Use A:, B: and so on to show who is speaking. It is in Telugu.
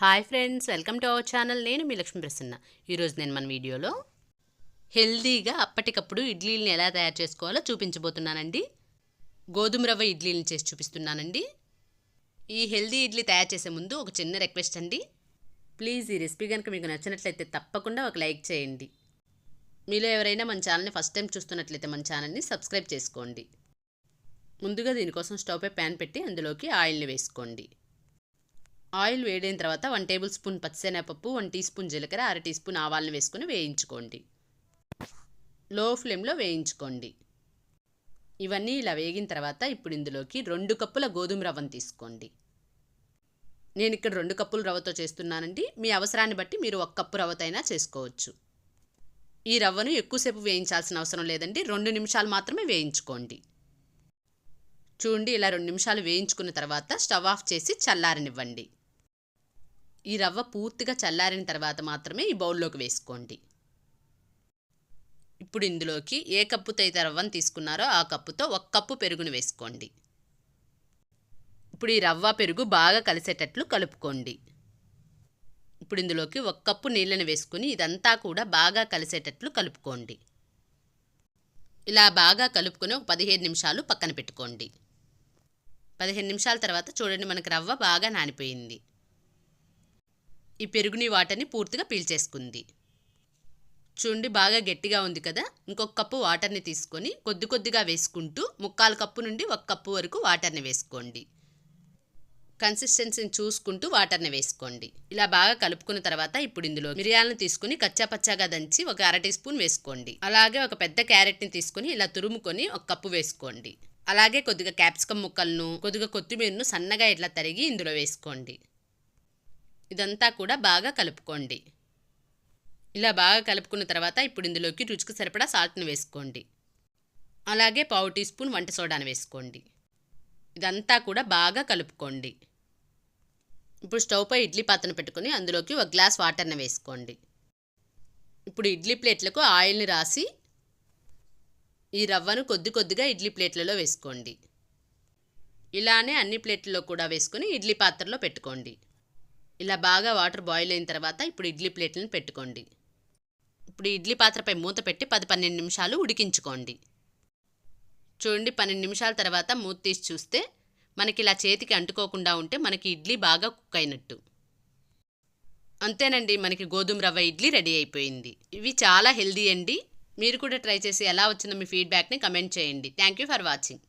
A: Hi friends welcome to our channel. నేను మీ లక్ష్మీ ప్రసన్న. ఈరోజు నేను మన వీడియోలో హెల్దీగా అప్పటికప్పుడు ఇడ్లీలను ఎలా తయారు చేసుకోవాలో చూపించబోతున్నానండి. గోధుమ రవ్వ ఇడ్లీలను చేసి చూపిస్తున్నానండి. ఈ హెల్దీ ఇడ్లీ తయారు చేసే ముందు ఒక చిన్న రిక్వెస్ట్ అండి. ప్లీజ్ ఈ రెసిపీ కనుక మీకు నచ్చినట్లయితే తప్పకుండా ఒక లైక్ చేయండి. మీలో ఎవరైనా మన ఛానల్ని ఫస్ట్ టైం చూస్తున్నట్లయితే మన ఛానల్ని సబ్స్క్రైబ్ చేసుకోండి. ముందుగా దీనికోసం స్టవ్పై ప్యాన్ పెట్టి అందులోకి ఆయిల్ని వేసుకోండి. ఆయిల్ వేడైన తర్వాత వన్ టేబుల్ స్పూన్ పచ్చిశనగపప్పు వన్ టీ స్పూన్ జీలకర్ర అర టీ స్పూన్ ఆవాలను వేసుకుని వేయించుకోండి. లో ఫ్లేమ్లో వేయించుకోండి. ఇవన్నీ ఇలా వేగిన తర్వాత ఇప్పుడు ఇందులోకి రెండు కప్పుల గోధుమ రవ్వను తీసుకోండి. నేను ఇక్కడ రెండు కప్పుల రవ్వతో చేస్తున్నానండి. మీ అవసరాన్ని బట్టి మీరు ఒక కప్పు రవ్వతో అయినా చేసుకోవచ్చు. ఈ రవ్వను ఎక్కువసేపు వేయించాల్సిన అవసరం లేదండి. రెండు నిమిషాలు మాత్రమే వేయించుకోండి. చూడండి ఇలా రెండు నిమిషాలు వేయించుకున్న తర్వాత స్టవ్ ఆఫ్ చేసి చల్లారనివ్వండి. ఈ రవ్వ పూర్తిగా చల్లారిన తర్వాత మాత్రమే ఈ బౌల్లోకి వేసుకోండి. ఇప్పుడు ఇందులోకి ఏ కప్పుతో అయితే రవ్వను తీసుకున్నారో ఆ కప్పుతో ఒక కప్పు పెరుగును వేసుకోండి. ఇప్పుడు ఈ రవ్వ పెరుగు బాగా కలిసేటట్లు కలుపుకోండి. ఇప్పుడు ఇందులోకి ఒక కప్పు నీళ్ళని వేసుకుని ఇదంతా కూడా బాగా కలిసేటట్లు కలుపుకోండి. ఇలా బాగా కలుపుకొని ఒక పదిహేను నిమిషాలు పక్కన పెట్టుకోండి. పదిహేను నిమిషాల తర్వాత చూడండి మనకు రవ్వ బాగా నానిపోయింది. ఈ పెరుగుని వాటర్ని పూర్తిగా పీల్చేసుకుంది చూడండి బాగా గట్టిగా ఉంది కదా? ఇంకొక కప్పు వాటర్ని తీసుకొని కొద్ది కొద్దిగా వేసుకుంటూ ముక్కాలు కప్పు నుండి ఒక కప్పు వరకు వాటర్ని వేసుకోండి. కన్సిస్టెన్సీని చూసుకుంటూ వాటర్ని వేసుకోండి. ఇలా బాగా కలుపుకున్న తర్వాత ఇప్పుడు ఇందులో మిరియాలను తీసుకుని కచ్చాపచ్చాగా దంచి ఒక అర టీ స్పూన్ వేసుకోండి. అలాగే ఒక పెద్ద క్యారెట్ని తీసుకుని ఇలా తురుముకొని ఒక కప్పు వేసుకోండి. అలాగే కొద్దిగా క్యాప్సికమ్ ముక్కలను కొద్దిగా కొత్తిమీరను సన్నగా ఇట్లా తరిగి ఇందులో వేసుకోండి. ఇదంతా కూడా బాగా కలుపుకోండి. ఇలా బాగా కలుపుకున్న తర్వాత ఇప్పుడు ఇందులోకి రుచికి సరిపడా సాల్ట్ని వేసుకోండి. అలాగే పావు టీ స్పూన్ వంట సోడాను వేసుకోండి. ఇదంతా కూడా బాగా కలుపుకోండి. ఇప్పుడు స్టవ్ పై ఇడ్లీ పాత్రను పెట్టుకొని అందులోకి ఒక గ్లాస్ వాటర్ని వేసుకోండి. ఇప్పుడు ఇడ్లీ ప్లేట్లకు ఆయిల్ని రాసి ఈ రవ్వను కొద్ది కొద్దిగా ఇడ్లీ ప్లేట్లలో వేసుకోండి. ఇలానే అన్ని ప్లేట్లలో కూడా వేసుకొని ఇడ్లీ పాత్రలో పెట్టుకోండి. ఇలా బాగా వాటర్ బాయిల్ అయిన తర్వాత ఇప్పుడు ఇడ్లీ ప్లేట్లను పెట్టుకోండి. ఇప్పుడు ఇడ్లీ పాత్రపై మూత పెట్టి పది పన్నెండు నిమిషాలు ఉడికించుకోండి. చూడండి పన్నెండు నిమిషాల తర్వాత మూత తీసి చూస్తే మనకి ఇలా చేతికి అంటుకోకుండా ఉంటే మనకి ఇడ్లీ బాగా కుక్ అయినట్టు. అంతేనండి మనకి గోధుమ రవ్వ ఇడ్లీ రెడీ అయిపోయింది. ఇవి చాలా హెల్దీ అండి. మీరు కూడా ట్రై చేసి ఎలా వచ్చిందో మీ ఫీడ్బ్యాక్ని కమెంట్ చేయండి. Thank you for watching.